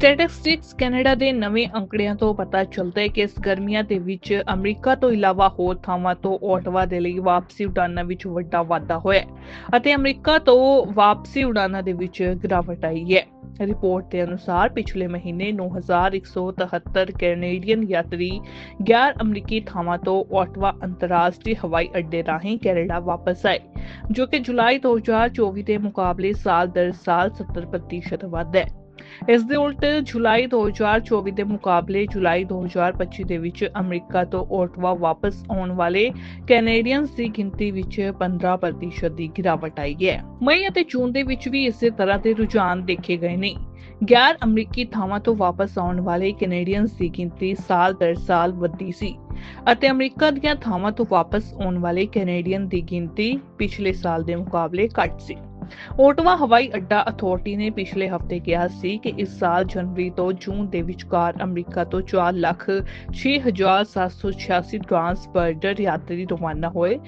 Statistics Canada ਦੇ ਨਵੇਂ ਅੰਕੜਿਆਂ ਤੋਂ ਪਤਾ ਚੱਲਦਾ ਹੈ ਕਿ ਇਸ ਗਰਮੀਆਂ ਦੇ ਵਿੱਚ ਅਮਰੀਕਾ ਤੋਂ ਇਲਾਵਾ ਹੋਰ ਥਾਵਾਂ ਤੋਂ ਓਟਵਾ ਦੇ ਲਈ ਵਾਪਸੀ ਉਡਾਨਾਂ ਵਿੱਚ ਵੱਡਾ ਵਾਧਾ ਹੋਇਆ ਅਤੇ ਅਮਰੀਕਾ ਤੋਂ ਵਾਪਸੀ ਉਡਾਨਾਂ ਦੇ ਵਿੱਚ ਗਿਰਾਵਟ ਆਈ ਹੈ। ਰਿਪੋਰਟ ਦੇ ਅਨੁਸਾਰ ਪਿਛਲੇ ਮਹੀਨੇ 9173 ਕੈਨੇਡੀਅਨ ਯਾਤਰੀ ਗੈਰ ਅਮਰੀਕੀ ਥਾਵਾਂ ਤੋਂ ਓਟਵਾ ਅੰਤਰਰਾਸ਼ਟਰੀ ਹਵਾਈ ਅੱਡੇ ਰਾਹੀਂ ਕੈਨੇਡਾ ਵਾਪਸ ਆਏ, ਜੋ ਕਿ ਜੁਲਾਈ 2024 ਦੇ ਮੁਕਾਬਲੇ ਸਾਲ ਦਰ ਸਾਲ 70% ਵੱਧ ਹੈ। ਇਸ ਦੇ ਉਲਟ ਜੁਲਾਈ 2024 ਦੇ ਮੁਕਾਬਲੇ ਜੁਲਾਈ 2025 ਦੇ ਵਿੱਚ ਅਮਰੀਕਾ ਤੋਂ ਓਟਵਾ ਵਾਪਸ ਆਉਣ ਵਾਲੇ ਕੈਨੇਡੀਅਨਸ ਦੀ ਗਿਣਤੀ ਵਿੱਚ 15% ਦੀ ਗਿਰਾਵਟ ਆਈ ਹੈ। ਮਈ ਅਤੇ ਜੂਨ ਦੇ ਵਿੱਚ ਵੀ ਇਸੇ ਤਰ੍ਹਾਂ ਦੇ ਰੁਝਾਨ ਦੇਖੇ ਗਏ ਨੇ। ਗੈਰ ਅਮਰੀਕੀ ਥਾਵਾਂ ਤੋਂ ਵਾਪਸ ਆਉਣ ਵਾਲੇ ਕੈਨੇਡੀਅਨਸ ਦੀ ਗਿਣਤੀ ਸਾਲ ਦਰ ਸਾਲ ਵਧਦੀ ਸੀ ਅਤੇ ਅਮਰੀਕਾ ਦੀਆਂ ਥਾਵਾਂ ਤੋਂ ਵਾਪਸ ਆਉਣ ਵਾਲੇ ਕੈਨੇਡੀਅਨ ਦੀ ਗਿਣਤੀ ਪਿਛਲੇ ਸਾਲ ਦੇ ਮੁਕਾਬਲੇ ਘੱਟ ਸੀ। ਓਟਵਾ ਹਵਾਈ ਅੱਡਾ ਅਥਾਰਟੀ ਨੇ ਪਿਛਲੇ ਹਫ਼ਤੇ ਕਿਹਾ ਸੀ ਕਿ ਇਸ ਸਾਲ ਜਨਵਰੀ ਤੋਂ ਜੂਨ ਦੇ ਵਿਚਕਾਰ ਅਮਰੀਕਾ ਤੋਂ 4 ਲੱਖ 6786 ਟ੍ਰਾਂਸਬੋਰਡਰ ਯਾਤਰੀ ਰਵਾਨਾ ਹੋਏ।